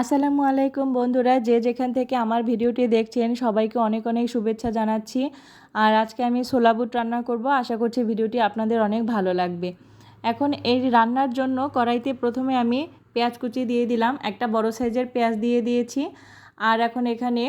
আসসালামু আলাইকুম বন্ধুরা, যে যেখান থেকে আমার ভিডিওটি দেখছেন, সবাইকে অনেক অনেক শুভেচ্ছা জানাচ্ছি। আর আজকে আমি বুট রান্না করব, আশা করছি ভিডিওটি আপনাদের অনেক ভালো লাগবে। এখন এই রান্নার জন্য কড়াইতে প্রথমে আমি পেঁয়াজ কুচি দিয়ে দিলাম, একটা বড় সাইজের পেঁয়াজ দিয়ে দিয়েছি। আর এখন এখানে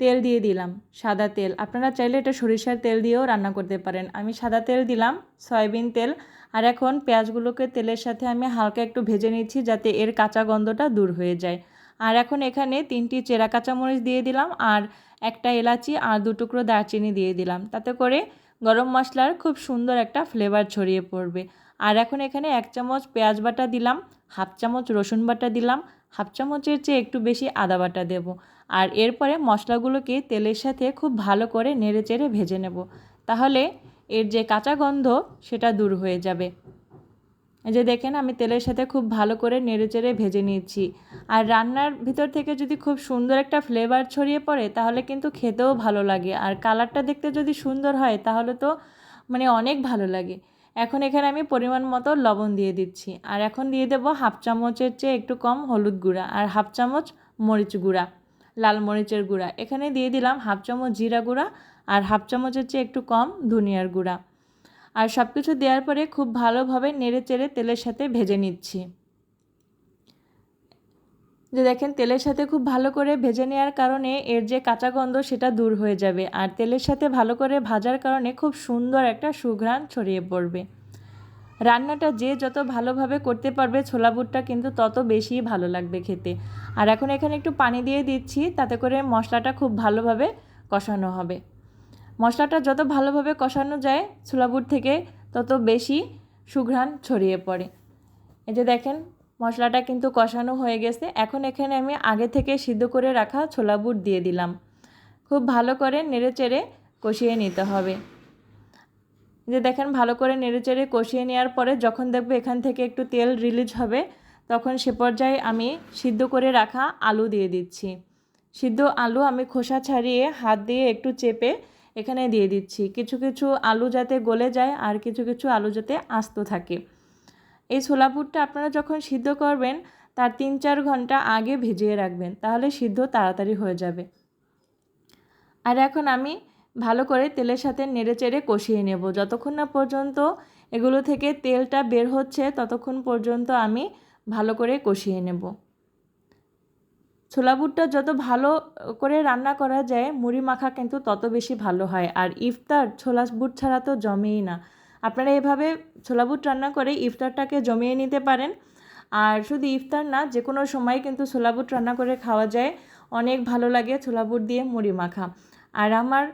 তেল দিয়ে দিলাম, সাদা তেল। আপনারা চাইলে এটা সরিষার তেল দিয়েও রান্না করতে পারেন। আমি সাদা তেল দিলাম, সয়াবিন তেল। আর এখন পেঁয়াজগুলোকে তেলের সাথে আমি হালকা একটু ভেজে নিচ্ছি, যাতে এর কাঁচা গন্ধটা দূর হয়ে যায়। আর এখন এখানে তিনটি চেরা কাঁচামরিচ দিয়ে দিলাম আর একটা এলাচি আর দু টুকরো দারচিনি দিয়ে দিলাম। তাতে করে গরম মশলার খুব সুন্দর একটা ফ্লেভার ছড়িয়ে পড়বে। আর এখন এখানে এক চামচ পেঁয়াজ বাটা দিলাম, হাফ চামচ রসুন বাটা দিলাম, হাফ চামচের চেয়ে একটু বেশি আদা বাটা দেব। আর এরপরে মশলাগুলোকে তেলের সাথে খুব ভালো করে নেড়ে চেড়ে ভেজে নেব। তাহলে এর যে কাঁচা গন্ধ, সেটা দূর হয়ে যাবে। যে দেখেন, আমি তেলের সাথে খুব ভালো করে নেড়ে চেড়ে ভেজে নিচ্ছি আর রান্নার ভিতর থেকে যদি খুব সুন্দর একটা ফ্লেভার ছড়িয়ে পড়ে, তাহলে কিন্তু খেতেও ভালো লাগে। আর কালারটা দেখতে যদি সুন্দর হয়, তাহলে তো মানে অনেক ভালো লাগে। এখন এখানে আমি পরিমাণ মতো লবণ দিয়ে দিচ্ছি। আর এখন দিয়ে দেবো হাফ চামচের চেয়ে একটু কম হলুদ গুঁড়া আর হাফ চামচ মরিচ গুঁড়া, লাল মরিচের গুঁড়া। এখানে দিয়ে দিলাম হাফ চামচ জিরা গুঁড়া আর হাফ চামচের চেয়ে একটু কম ধনিয়ার গুঁড়া। আর সব কিছু দেওয়ার পরে খুব ভালোভাবে নেড়ে চেড়ে তেলের সাথে ভেজে নিচ্ছি। যে দেখেন, তেলের সাথে খুব ভালো করে ভেজে নেওয়ার কারণে এর যে কাঁচা গন্ধ সেটা দূর হয়ে যাবে আর তেলের সাথে ভালো করে ভাজার কারণে খুব সুন্দর একটা সুঘ্রাণ ছড়িয়ে পড়বে। রান্নাটা যে যত ভালোভাবে করতে পারবে ছোলা বুটটা কিন্তু তত বেশি ভালো লাগবে খেতে। আর এখন এখানে একটু পানি দিয়ে দিচ্ছি, তাতে করে মশলাটা খুব ভালোভাবে কষানো হবে। মশলাটা যত ভালোভাবে কষানো যায় ছোলা বুট থেকে তত বেশি সুঘ্রাণ ছড়িয়ে পড়ে। এই যে দেখেন, মশলাটা কিন্তু কষানো হয়ে গেছে। এখন এখানে আমি আগে থেকে সিদ্ধ করে রাখা ছোলা বুট দিয়ে দিলাম। খুব ভালো করে নেড়ে চেড়ে কষিয়ে নিতে হবে। যে দেখেন, ভালো করে নেড়ে চেড়ে কষিয়ে নেওয়ার পরে যখন দেখবে এখান থেকে একটু তেল রিলিজ হবে, তখন সে পর্যায়ে আমি সিদ্ধ করে রাখা আলু দিয়ে দিচ্ছি। সিদ্ধ আলু আমি খোসা ছাড়িয়ে হাত দিয়ে একটু চেপে এখানে দিয়ে দিচ্ছি। কিছু কিছু আলু যাতে গলে যায় আর কিছু কিছু আলু যাতে আস্ত থাকে। এই ছোলা বুটটা আপনারা যখন সিদ্ধ করবেন, তার তিন চার ঘণ্টা আগে ভিজিয়ে রাখবেন, তাহলে সিদ্ধ তাড়াতাড়ি হয়ে যাবে। আর এখন আমি ভালো করে তেলের সাথে নেড়ে চেড়ে কষিয়ে নেব। যতক্ষণ না পর্যন্ত এগুলো থেকে তেলটা বের হচ্ছে, ততক্ষণ পর্যন্ত আমি ভালো করে কষিয়ে নেব। ছোলা বুটটা যত ভালো করে রান্না করা যায়, মুড়ি মাখা কিন্তু তত বেশি ভালো হয়। আর ইফতার ছোলা বুট ছাড়া তো জমেই না। আপনারা এভাবে ছোলা বুট রান্না করে ইফতারটাকে জমিয়ে নিতে পারেন। আর শুধু ইফতার না যে কোনো সময় কিন্তু ছোলা বুট রান্না করে খাওয়া যায়। অনেক ভালো লাগে ছোলা বুট দিয়ে মুড়ি মাখা। আর আমার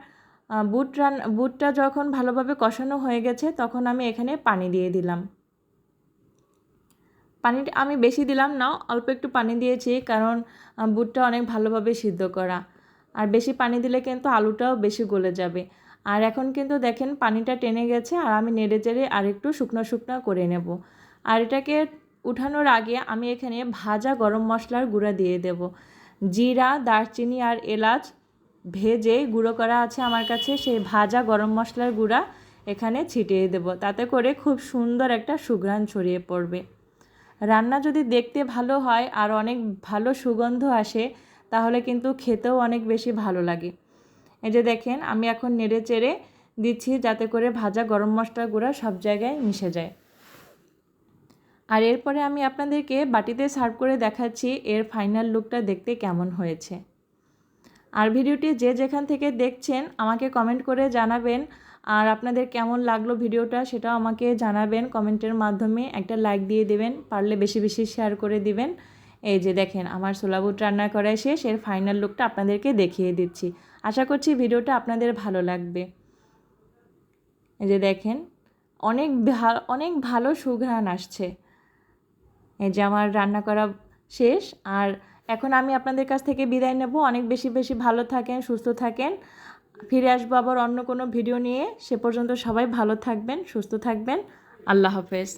বুট রান, বুটটা যখন ভালোভাবে কষানো হয়ে গেছে, তখন আমি এখানে পানি দিয়ে দিলাম। পানিটা আমি বেশি দিলাম না, অল্প একটু পানি দিয়েছি কারণ বুটটা অনেক ভালোভাবে সিদ্ধ করা। আর বেশি পানি দিলে কিন্তু আলুটাও বেশি গলে যাবে। আর এখন কিন্তু দেখেন পানিটা টেনে গেছে আর আমি নেড়ে চেড়ে আর একটু শুকনো শুকনো করে নেব। আর এটাকে উঠানোর আগে আমি এখানে ভাজা গরম মশলার গুঁড়া দিয়ে দেব। জিরা, দারচিনি আর এলাচ ভেজে গুঁড়ো করা আছে আমার কাছে, সেই ভাজা গরম মশলার গুঁড়া এখানে ছিটিয়ে দেব। তাতে করে খুব সুন্দর একটা সুঘ্রাণ ছড়িয়ে পড়বে। রান্না যদি দেখতে ভালো হয় আর অনেক ভালো সুগন্ধ আসে, তাহলে কিন্তু খেতেও অনেক বেশি ভালো লাগে। এই যে দেখেন, আমি এখন নেড়ে চেড়ে দিচ্ছি যাতে করে ভাজা গরম মশলা গুঁড়া সব জায়গায় মিশে যায়। আর এরপরে আমি আপনাদেরকে বাটিতে সার্ভ করে দেখাচ্ছি এর ফাইনাল লুকটা দেখতে কেমন হয়েছে। আর ভিডিওটি যে যেখান থেকে দেখছেন আমাকে কমেন্ট করে জানাবেন। আর আপনাদের কেমন লাগল ভিডিওটা সেটাও আমাকে জানাবেন। কমেন্টের মাধ্যমে একটা লাইক দিয়ে দেবেন, পারলে বেশি বেশি শেয়ার করে দিবেন। এই যে দেখেন, আমার সোলাবুট রান্না করা শেষ, এর ফাইনাল লুকটা আপনাদেরকে দেখিয়ে দিচ্ছি। আশা করছি ভিডিওটা আপনাদের ভালো লাগবে। এই যে দেখেন, অনেক অনেক ভালো সুঘ্রাণ আসছে। এই যে আমার রান্না করা শেষ, আর এখন আমি আপনাদের কাছ থেকে বিদায় নেব। অনেক বেশি বেশি ভালো থাকেন, সুস্থ থাকেন। ফিরে আসব আবার অন্য কোনো ভিডিও নিয়ে। সে পর্যন্ত সবাই ভালো থাকবেন, সুস্থ থাকবেন। আল্লাহ হাফেজ।